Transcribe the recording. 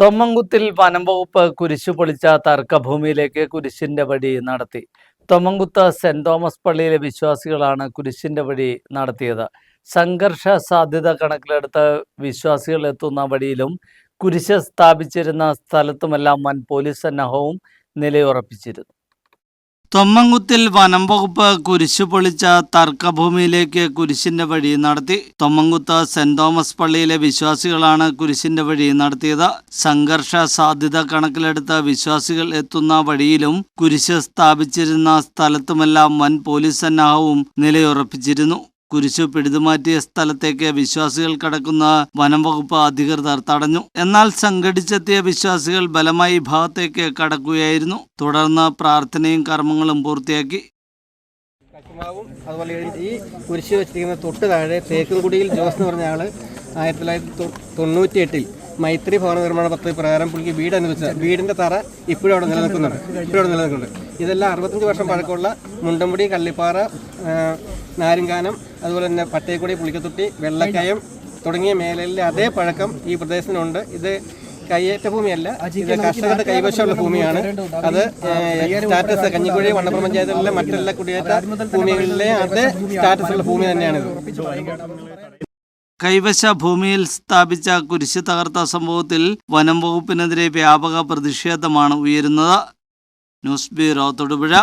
തൊമ്മങ്കുത്തിൽ വനം വകുപ്പ് കുരിശു പൊളിച്ച തർക്കഭൂമിയിലേക്ക് കുരിശിന്റെ വഴി നടത്തി. തൊമ്മങ്കുത്ത് സെന്റ് തോമസ് പള്ളിയിലെ വിശ്വാസികളാണ് കുരിശിന്റെ വഴി നടത്തിയത്. സംഘർഷ സാധ്യത കണക്കിലെടുത്ത് വിശ്വാസികൾ എത്തുന്ന വഴിയിലും കുരിശ് സ്ഥാപിച്ചിരുന്ന സ്ഥലത്തുമെല്ലാം വൻ പോലീസ് സന്നാഹവും നിലയുറപ്പിച്ചിരുന്നു. തൊമ്മങ്കുത്തിൽ വനം വകുപ്പ് കുരിശു പൊളിച്ച തർക്കഭൂമിയിലേക്ക് കുരിശിന്റെ വഴി നടത്തി. തൊമ്മങ്കുത്ത് സെന്റ് തോമസ് പള്ളിയിലെ വിശ്വാസികളാണ് കുരിശിന്റെ വഴി നടത്തിയത്. സംഘർഷ സാധ്യത കണക്കിലെടുത്ത് വിശ്വാസികൾ എത്തുന്ന വഴിയിലും കുരിശ് സ്ഥാപിച്ചിരുന്ന സ്ഥലത്തുമെല്ലാം വൻ പോലീസ് സന്നാഹവും നിലയുറപ്പിച്ചിരുന്നു. കുരിശു പിടിതുമാറ്റിയ സ്ഥലത്തേക്ക് വിശ്വാസികൾ കടക്കുന്ന വനം വകുപ്പ് അധികൃതർ തടഞ്ഞു. എന്നാൽ സംഘടിച്ചെത്തിയ വിശ്വാസികൾ ബലമായി ഭാഗത്തേക്ക് കടക്കുകയായിരുന്നു. തുടർന്ന് പ്രാർത്ഥനയും കർമ്മങ്ങളും പൂർത്തിയാക്കി. അതുപോലെ ഈ കുരിശ് വെച്ചിരിക്കുന്ന തൊട്ട് താഴെ തേക്കുംകുടിയിൽ ജോസ് എന്ന് പറഞ്ഞ ആൾ ആയിരത്തി തൊള്ളായിരത്തി തൊണ്ണൂറ്റി എട്ടിൽ മൈത്രി ഭവന നിർമ്മാണ പദ്ധതി പ്രകാരം പുള്ളിക്ക് വീട് അനുവദിച്ച വീടിന്റെ തറ ഇപ്പോഴും അവിടെ നിലനിൽക്കുന്നുണ്ട്. ഇപ്പോഴും അവിടെ നിലനിൽക്കുന്നുണ്ട്. ഇതെല്ലാം അറുപത്തഞ്ച് വർഷം പഴക്കമുള്ള മുണ്ടമ്പുടി കള്ളിപ്പാറ നാരിങ്കാനം അതുപോലെ തന്നെ പട്ടയക്കുടി പുളിക്കത്തൊട്ടി വെള്ളക്കയം തുടങ്ങിയ മേഖലയിലെ അതേ പഴക്കം ഈ പ്രദേശത്തിനുണ്ട്. ഇത് കയ്യേറ്റ ഭൂമിയല്ല ഇത് കർഷകരുടെ കൈവശമുള്ള ഭൂമിയാണ്. അത് സ്റ്റാറ്റസ് കഞ്ഞിക്കുഴി വണ്ണപ്പുറം പഞ്ചായത്തിലെ മറ്റെല്ലാ കുടിയേറ്റ ഭൂമികളിലെ അതേ സ്റ്റാറ്റസുള്ള ഭൂമി തന്നെയാണിത്. കൈവശ ഭൂമിയിൽ സ്ഥാപിച്ച കുരിശ് തകർത്ത സംഭവത്തിൽ വനം വകുപ്പിനെതിരെ വ്യാപക പ്രതിഷേധമാണ് ഉയരുന്നത്. News bureau Thodupuzha.